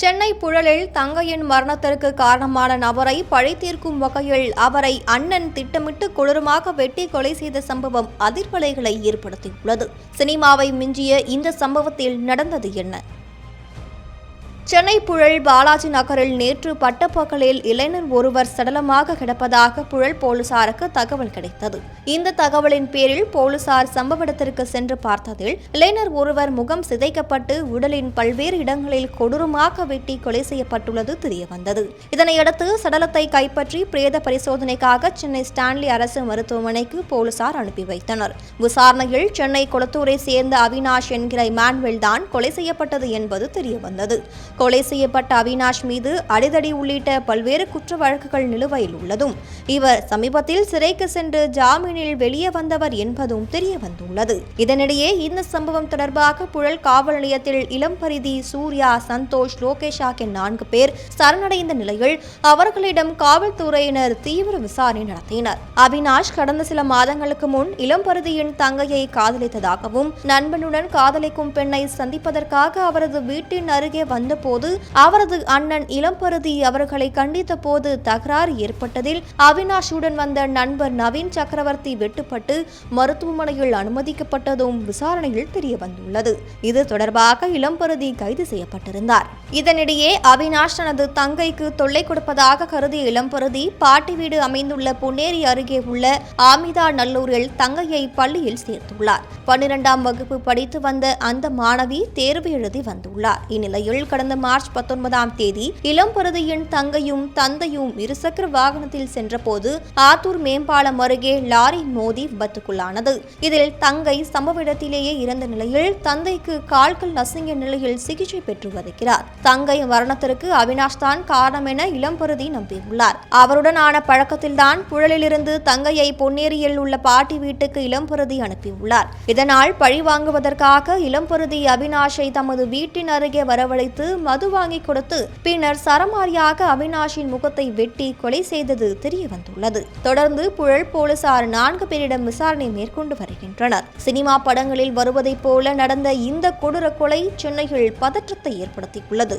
சென்னை புழலில் தங்கையின் மரணத்திற்கு காரணமான நபரை பழித்தீர்க்கும் வகையில் அவரை அண்ணன் திட்டமிட்டு கொடூரமாக வெட்டி கொலை செய்த சம்பவம் அதிர்வலைகளை ஏற்படுத்தியுள்ளது. சினிமாவை மிஞ்சிய இந்த சம்பவத்தில் நடந்தது என்ன? சென்னை புழல் பாலாஜி நகரில் நேற்று பட்டப்பகலில் இளைஞர் ஒருவர் சடலமாக கிடப்பதாக புழல் போலீசாருக்கு தகவல் கிடைத்தது. இந்த தகவலின் பேரில் போலீசார் சம்பவ இடத்திற்கு சென்று பார்த்ததில் இளைஞர் ஒருவர் முகம் சிதைக்கப்பட்டு உடலின் பல்வேறு இடங்களில் கொடூரமாக வெட்டி கொலை செய்யப்பட்டுள்ளது தெரியவந்தது. இதனையடுத்து சடலத்தை கைப்பற்றி பிரேத பரிசோதனைக்காக சென்னை ஸ்டான்லி அரசு மருத்துவமனைக்கு போலீசார் அனுப்பி வைத்தனர். விசாரணையில் சென்னை கொளத்தூரை சேர்ந்த அவினாஷ் என்கிற இமானுவேல் தான் கொலை செய்யப்பட்டது என்பது தெரியவந்தது. கொலை செய்யப்பட்ட அவினாஷ் மீது அடிதடி உள்ளிட்ட பல்வேறு குற்ற வழக்குகள் நிலுவையில் உள்ளதும். இவர் சமீபத்தில் சிறைக்கு சென்று ஜாமீனில் வெளியே வந்தவர் என்பதும் தெரிய வந்துள்ளது. இதனிடையே இந்த சம்பவம் தொடர்பாக புழல் காவல் நிலையத்தில் இளம்பரிதி சூர்யா சந்தோஷ் லோகேஷ் ஆகிய நான்கு பேர் சரணடைந்த நிலையில் அவர்களிடம் காவல்துறையினர் தீவிர விசாரணை நடத்தினர். அவினாஷ் கடந்த சில மாதங்களுக்கு முன் இளம்பருதியின் தங்கையை காதலித்ததாகவும் நண்பனுடன் காதலிக்கும் பெண்ணை சந்திப்பதற்காக அவரது வீட்டின் அருகே வந்த போது அவரது அண்ணன் இளம்பருதி அவர்களை கண்டித்த போது தகராறு ஏற்பட்டதில் அவினாஷுடன் வந்த நண்பர் நவீன் சக்கரவர்த்தி வெட்டுப்பட்டு மருத்துவமனையில் அனுமதிக்கப்பட்டதும் விசாரணையில் தெரிய வந்துள்ளது இது தொடர்பாக இளம்பருதி கைது செய்யப்பட்டிருந்தார். இதனிடையே அவினாஷ் தனது தங்கைக்கு தொல்லை கொடுப்பதாக கருதிய இளம்பருதி பாட்டி வீடு அமைந்துள்ள புன்னேரி அருகே உள்ள ஆமிதா நல்லூரில் தங்கையை பள்ளியில் சேர்த்துள்ளார். பன்னிரெண்டாம் வகுப்பு படித்து வந்த அந்த மாணவி தேர்வு எழுதி வந்துள்ளார். இந்நிலையில் கடந்த கடந்த மார்ச் பத்தொன்பதாம் தேதி இளம்பருதியின் தங்கையும் தந்தையும் இருசக்கர வாகனத்தில் சென்றபோது ஆத்தூர் மேம்பாலம் அருகே லாரி மோதி விபத்துக்குள்ளானது. இதில் தங்கை சம்பவ இடத்திலேயே இறந்த நிலையில் தந்தைக்கு கால்கள் நசுங்கிய நிலையில் சிகிச்சை பெற்று வருகிறார். தங்கை மரணத்திற்கு அவினாஷ் தான் காரணம் என இளம்பருதி நம்பியுள்ளார். அவருடனான பழக்கத்தில்தான் புழலிலிருந்து தங்கையை பொன்னேரியில் உள்ள பாட்டி வீட்டுக்கு இளம்பருதி அனுப்பியுள்ளார். இதனால் பழி வாங்குவதற்காக இளம்பருதி அவினாஷை தமது வீட்டின் அருகே வரவழைத்து மது வாங்கி கொடுத்து பின்னர் சரமாரியாக அவினாஷின் முகத்தை வெட்டி கொலை செய்தது தெரிய வந்துள்ளது தொடர்ந்து புழல் போலீசார் நான்கு பேரிடம் விசாரணை மேற்கொண்டு வருகின்றனர். சினிமா படங்களில் வருவதைப் போல நடந்த இந்த கொடூர கொலை சென்னையில் பதற்றத்தை ஏற்படுத்தியுள்ளது.